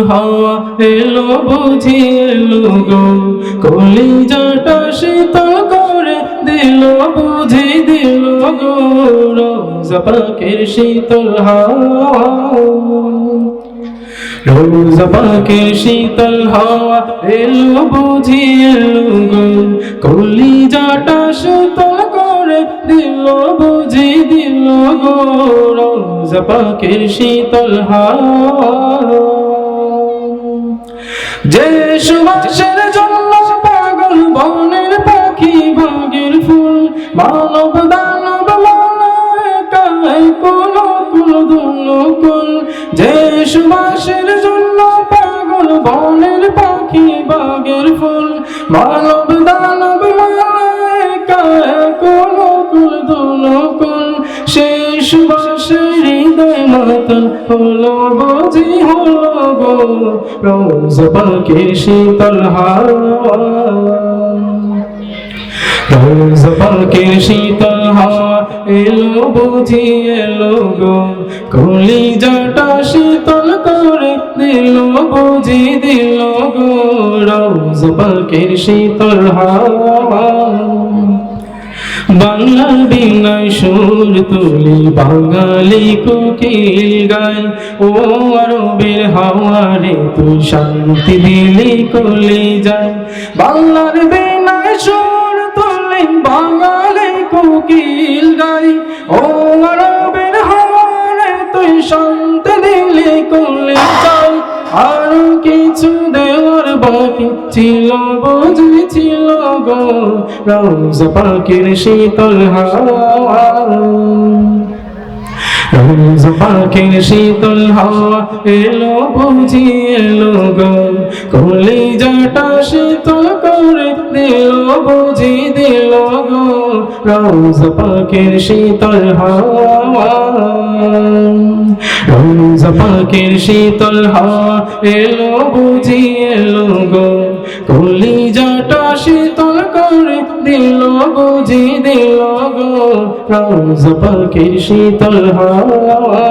এলো বুঝি এলো গো। কলিজাটা শীতল করে দিল বুঝি দিল গো। রোজা পাকের শীতল হাওয়া। রোজা পাকের শীতল হাওয়া এলো বুঝি এলো গো। কলিজাটা শীতল করে দিল বুঝি দিল গো। রোজা পাকের শীতল হাওয়া। যে সুবাসের জন্য পাগল বনের পাখি বাগের ফুল, মানব দানব মানব কুল কুল, দুল, কুল। যে সুবাসের জন্য পাগল বনের পাখি বাগের ফুল, মানব দানব মানব কুল কুল, দুল, কুল। সেই হৃদয় মাতন হলো বুঝি, হলো গো। রোজ পাখির শীতল হাওয়া। রোজ পাখির শীতল হাওয়া, এলো বুঝি, এলো গো। কলিজাটা শীতল করে দিল, বুঝি দিল গো। রোজ পাখির শীতল হাওয়া। বাংলার বিনয় সুর তুলি, বাঙালি কোকিল গায় ও আরবের হাওয়ারে তুই শান্তি দিলি কলি যায় বাংলার বিনয় সুর তুলি, বাঙালি কোকিল গায় ও আরবের হাওয়ারে তুই শান্তি দিলি কলি যায় আর কিছু বাকি ছিল বুঝি ছিল গো। রোজ পাখির শীতল হাওয়া। রোজ পাখির শীতল হাওয়া এলো, বুঝি এলো গো। কলিজাটা শীতল করে দিল, বুঝি দিল গো। রোজ পাখির শীতল হাওয়া। পাখির শীতল হাওয়া এলো বুঝি এলো গো। কলি জাটা শীতল করে দিল বুঝি দিল গো। রোজ পাখির শীতল হাওয়া।